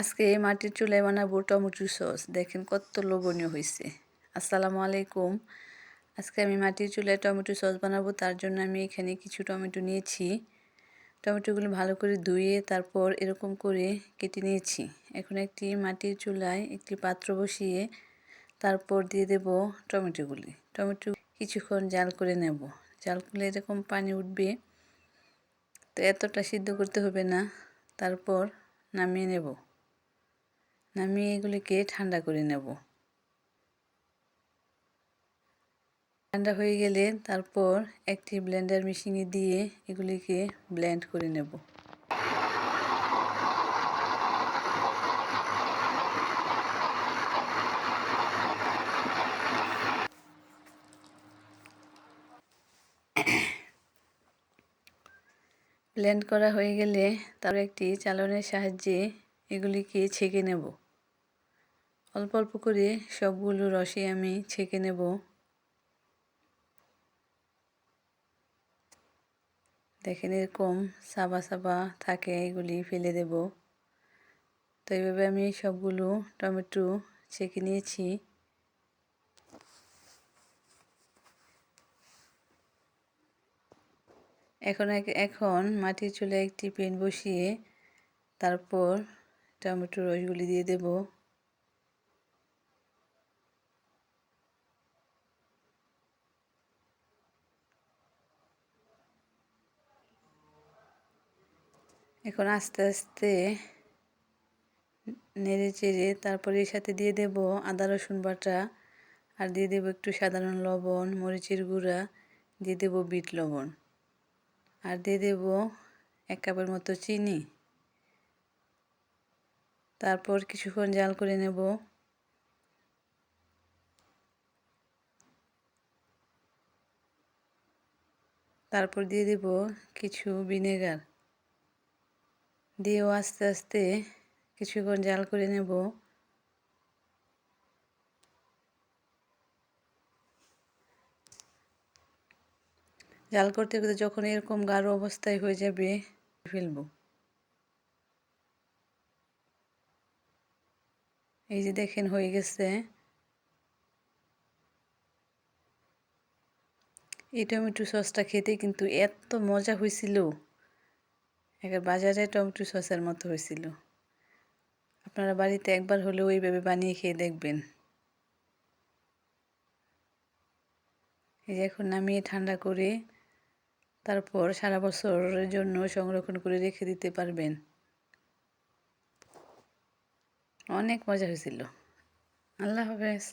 আজকে এই মাটির চুলায় বানাবো টমেটো সস। দেখেন কত লোভনীয় হয়েছে আসসালামু আলাইকুম। আজকে আমি মাটির চুলায় টমেটো সস বানাবো, তার জন্য আমি এখানে কিছু টমেটো নিয়েছি। টমেটোগুলো ভালো করে ধুয়ে তারপর এরকম করে কেটে নিয়েছি। এখন একটি মাটির চুলায় একটি পাত্র বসিয়ে তারপর দিয়ে দেব টমেটোগুলি। টমেটো কিছুক্ষণ জাল করে নেব। জাল করলে এরকম পানি উঠবে। তো এতটা সিদ্ধ করতে হবে না। তারপর নামিয়ে নেব। নামিয়ে এগুলিকে ঠান্ডা করে নেব। ঠান্ডা হয়ে গেলে তারপর একটি ব্লেন্ডার মেশিনে দিয়ে এগুলিকে ব্লেন্ড করে নেব। ব্লেন্ড করা হয়ে গেলে তার একটি চালনের সাহায্যে এগুলিকে ছেঁকে নেব। অল্প অল্প করে সবগুলো রসে আমি ছেঁকে নেব। দেখেন এরকম সাবা সাবা থাকে, এগুলি ফেলে দেব। তো এইভাবে আমি সবগুলো টমেটো ছেঁকে নিয়েছি। এখন এখন মাটির চুলে একটি পেন বসিয়ে তারপর টমেটো রসগুলি দিয়ে দেব। এখন আস্তে আস্তে নেড়ে চেড়ে তারপরে এর সাথে দিয়ে দেব আদা, রসুন বাটা, আর দিয়ে দেব একটু সাধারণ লবণ, মরিচের গুঁড়া, দিয়ে দেব বিট লবণ, আর দিয়ে দেব এক কাপের মতো চিনি। তারপর কিছুক্ষণ জাল করে নেব। তারপর দিয়ে দেব কিছু ভিনেগার। দিয়েও আস্তে আস্তে কিছুক্ষণ জাল করে নেব। জাল করতে করতে যখন এরকম গাঢ় অবস্থায় হয়ে যাবে, ফেলব। এই যে দেখেন হয়ে গেছে। এই টমেটো সসটা খেতে কিন্তু এত মজা হয়েছিল। এবার বাজারে টমেটো সসের মতো হয়েছিল। আপনারা বাড়িতে একবার হলেও ওইভাবে বানিয়ে খেয়ে দেখবেন। এই যে এখন নামিয়ে ঠান্ডা করে তারপর সারা বছরের জন্য সংরক্ষণ করে রেখে দিতে পারবেন। অনেক মজা হয়েছিল। আল্লাহ হাফেজ।